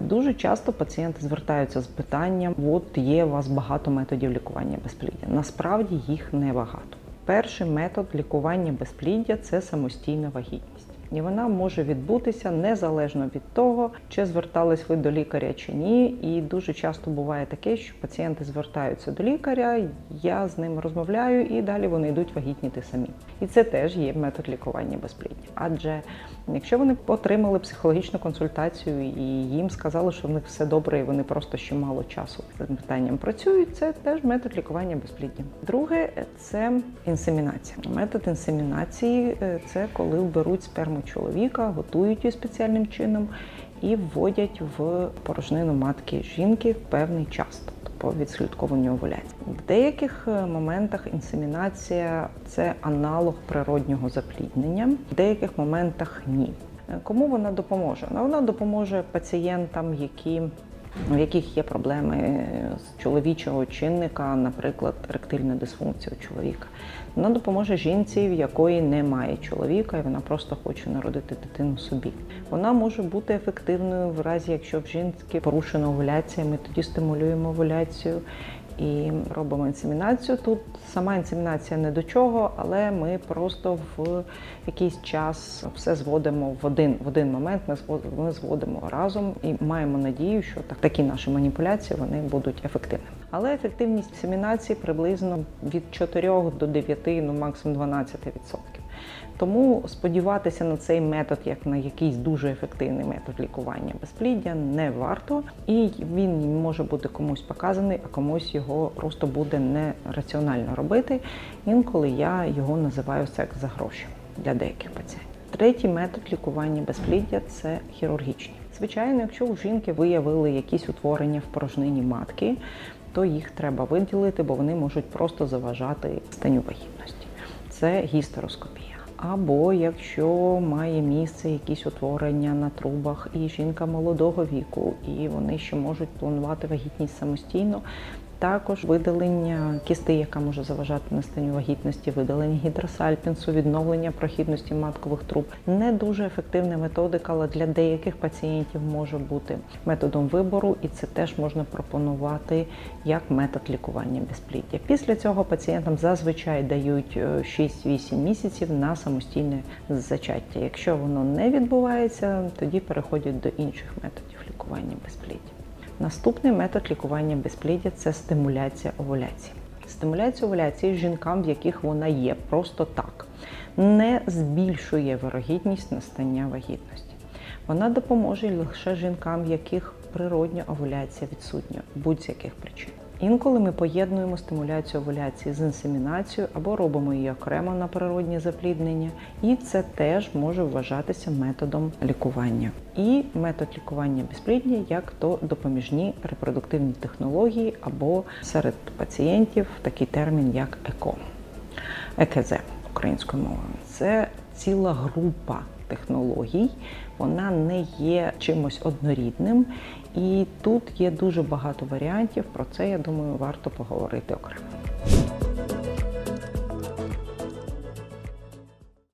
Дуже часто пацієнти звертаються з питанням: от є у вас багато методів лікування безпліддя. Насправді їх небагато. Перший метод лікування безпліддя це самостійна вагітність. І вона може відбутися незалежно від того, чи звертались ви до лікаря чи ні. І дуже часто буває таке, що пацієнти звертаються до лікаря, я з ним розмовляю, і далі вони йдуть вагітніти самі. І це теж є метод лікування безпліддя. Адже якщо вони отримали психологічну консультацію і їм сказали, що в них все добре, і вони просто ще мало часу з питанням працюють, це теж метод лікування безпліддя. Друге це інсемінація. Метод інсемінації е, це коли беруть сперму чоловіка, готують її спеціальним чином і вводять в порожнину матки жінки в певний час. тобто По відслідкованню овуляції. В деяких е, моментах інсемінація це аналог природнього запліднення, в деяких моментах ні. Е, Кому вона допоможе? Ну, Вона допоможе пацієнтам, які у яких є проблеми з чоловічого чинника, наприклад, ректильна дисфункція у чоловіка. Вона допоможе жінці, в якої немає чоловіка, і вона просто хоче народити дитину собі. Вона може бути ефективною в разі, якщо в жінки порушена овуляція, ми тоді стимулюємо овуляцію і робимо інсемінацію. Тут сама інсемінація не до чого, але ми просто в якийсь час все зводимо в один в один момент. Ми зводимо, зводимо разом і маємо надію, що так такі наші маніпуляції вони будуть ефективними. Але ефективність інсемінації приблизно від 4 до 9, ну максимум 12%. Тому сподіватися на цей метод як на якийсь дуже ефективний метод лікування безпліддя не варто, і він може бути комусь показаний, а комусь його просто буде нераціонально робити. Інколи я його називаю секс за гроші для деяких пацієнтів. Третій метод лікування безпліддя це хірургічний. Звичайно, якщо у жінки виявили якісь утворення в порожнині матки, то їх треба виділити, бо вони можуть просто заважати станю вагітності. Це гістероскопія. Або якщо має місце якісь утворення на трубах, і жінка молодого віку, і вони ще можуть планувати вагітність самостійно. Також видалення кісти, яка може заважати настанню вагітності, видалення гідросальпінсу, відновлення прохідності маткових труб не дуже ефективна методика, але для деяких пацієнтів може бути методом вибору, і це теж можна пропонувати як метод лікування безпліддя. Після цього пацієнтам зазвичай дають 6-8 місяців на самостійне зачаття. Якщо воно не відбувається, тоді переходять до інших методів лікування безпліддя. Наступний метод лікування безпліддя це стимуляція овуляції. Стимуляція овуляції жінкам, в яких вона є, просто так, не збільшує вирогідність настання вагітності. Вона допоможе лише жінкам, в яких природня овуляція відсутня будь-яких причин. Інколи ми поєднуємо стимуляцію овуляції з інсемінацією або робимо її окремо на природні запліднення, і це теж може вважатися методом лікування. І метод лікування безплідня як то допоміжні репродуктивні технології або серед пацієнтів такий термін як ЕКО, ЕКЗ українською мовою. Це ціла група технологій, вона не є чимось однорідним. І тут є дуже багато варіантів. Про це я думаю, варто поговорити окремо.